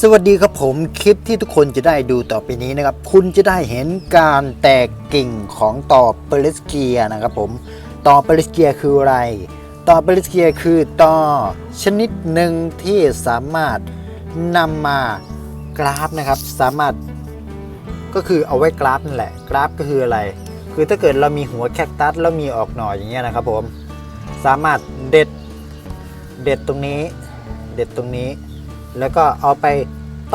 สวัสดีครับผมคลิปที่ทุกคนจะได้ดูต่อไปนี้นะครับ คุณจะได้เห็นการแตกกิ่งของต่อเปริสเกียนะครับผมต่อเปริสเกียคืออะไร ต่อเปริสเกียคือต่อชนิดหนึ่งที่สามารถนำมากราฟนะครับ สามารถก็คือเอาไว้กราฟนั่นแหละ กราฟก็คืออะไร คือถ้าเกิดเรามีหัวแคคตัสแล้วมีออกหน่ออย่างเงี้ยนะครับผมสามารถเด็ดเด็ดตรงนี้ เด็ดตรงนี้ แล้วก็เอาไป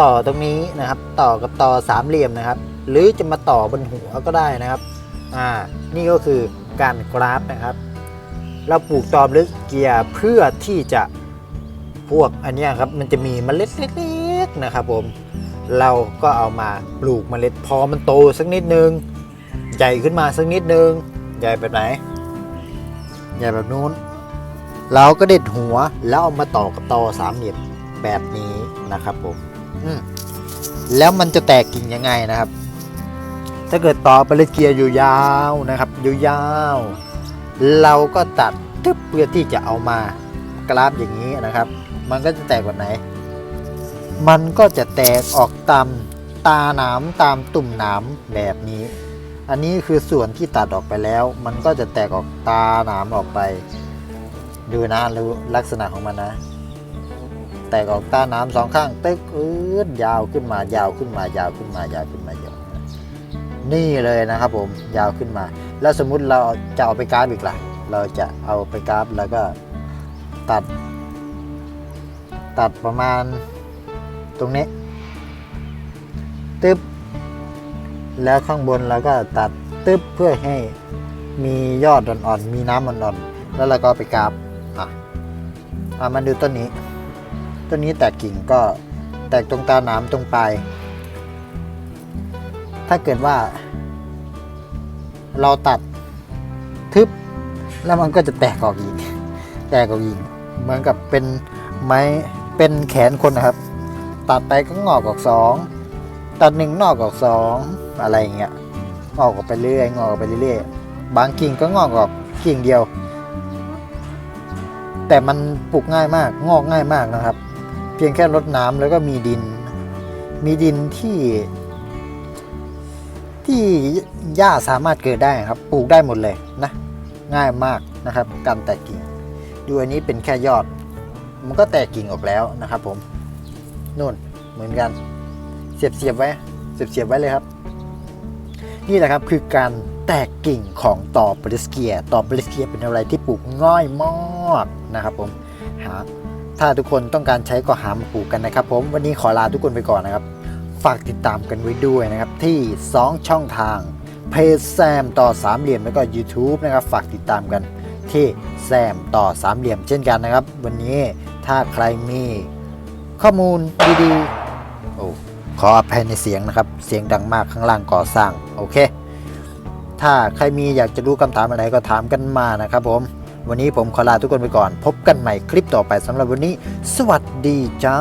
ต่อตรงนี้นะครับ ต่อกับต่อสามเหลี่ยมนะครับ หรือจะมาต่อบนหัวก็ได้นะครับอ่านี่ก็คือการกราฟนะครับ เราปลูกตอมหรือเกียร์เพื่อที่จะพวกอันนี้ครับมันจะมีเมล็ดเล็กๆนะครับผมเราก็เอามาปลูกเมล็ดพอมันโตสักนิดนึง ใหญ่ขึ้นมาสักนิดนึง ใหญ่แบบไหน ใหญ่แบบนู้น เราก็เด็ดหัวแล้วเอามาต่อกับตอสามเหลี่ยม แบบนี้นะครับผมอืแล้วมันจะแตกกิ่งยังไงนะครับ ถ้าเกิดต่อไปเลยเกียร์อยู่ยาวนะครับอยู่ยาวเราก็ตัดทึบเพื่อที่จะเอามากราฟอย่างนี้นะครับ มันก็จะแตกแบบไหน มันก็จะแตกออกตามตาหนามตามตุ่มหนามแบบนี้ อันนี้คือส่วนที่ตัดออกไปแล้ว มันก็จะแตกออกตาหนามออกไป ดูนะรู้ลักษณะของมันนะ แตกออกตาน้ำสองข้างตึกอืดยาวขึ้นมายาวขึ้นมายาวขึ้นมายาวขึ้นมายาวนี่เลยนะครับผมยาวขึ้นมา แล้วสมมุติเราจะเอาไปกราฟอีกล่ะ เราจะเอาไปกราฟแล้วก็ตัด ตัดประมาณตรงนี้ตึ๊บแล้วข้างบนเราก็ตัดตึ๊บเพื่อให้มียอดอ่อนๆมีน้ำอ่อนๆแล้วเราก็ไปกราฟอะอะมาดูต้นนี้ ต้นนี้แตกกิ่งก็แตกตรงตาหนามตรงปลาย ถ้าเกิดว่า เราตัดทึบ แล้วมันก็จะแตกออกอีก แตกออกอีก เหมือนกับเป็นไม้เป็นแขนคนนะครับ ตัดไปก็งอกออกสองตัดหนึ่งงอกออกสองอะไรเงี้ยงอกออกไปเรื่อยงอกออกไปเรื่อยบางกิ่งก็งอกออกกิ่งเดียว แต่มันปลูกง่ายมากงอกง่ายมากนะครับ พียงแค่รดน้ำแล้วก็มีดิน มีดินที่ ที่หญ้าสามารถเกิดได้ครับ ปลูกได้หมดเลยนะ ง่ายมากนะครับ การแตกกิ่ง ดูอันนี้เป็นแค่ยอด มันก็แตกกิ่งออกแล้วนะครับผมนู่นเหมือนกัน เสียบเสียบไว้ เสียบเสียบไว้เลยครับ นี่แหละครับคือการแตกกิ่งของตอปริสเกียตอปริสเกียเป็นอะไรที่ปลูกง่ายมากนะครับผมหา ถ้าทุกคนต้องการใช้ก็หามาปลูกกันนะครับ ผมวันนี้ขอลาทุกคนไปก่อนนะครับ ฝากติดตามกันไว้ด้วยนะครับที่ 2 ช่องทางเพจแซมต่อสามเหลี่ยมแล้วก็ YouTube นะครับ ฝากติดตามกันที่แซมต่อสามเหลี่ยมเช่นกันนะครับ วันนี้ถ้าใครมีข้อมูลดีๆโอ้ขออภัยในเสียงนะครับ เสียงดังมากข้างล่างก่อสร้างโอเค ถ้าใครมีอยากจะรู้คำถามอะไรก็ถามกันมานะครับผม วันนี้ผมขอลาทุกคนไปก่อน พบกันใหม่คลิปต่อไปสำหรับวันนี้ สวัสดีจ้า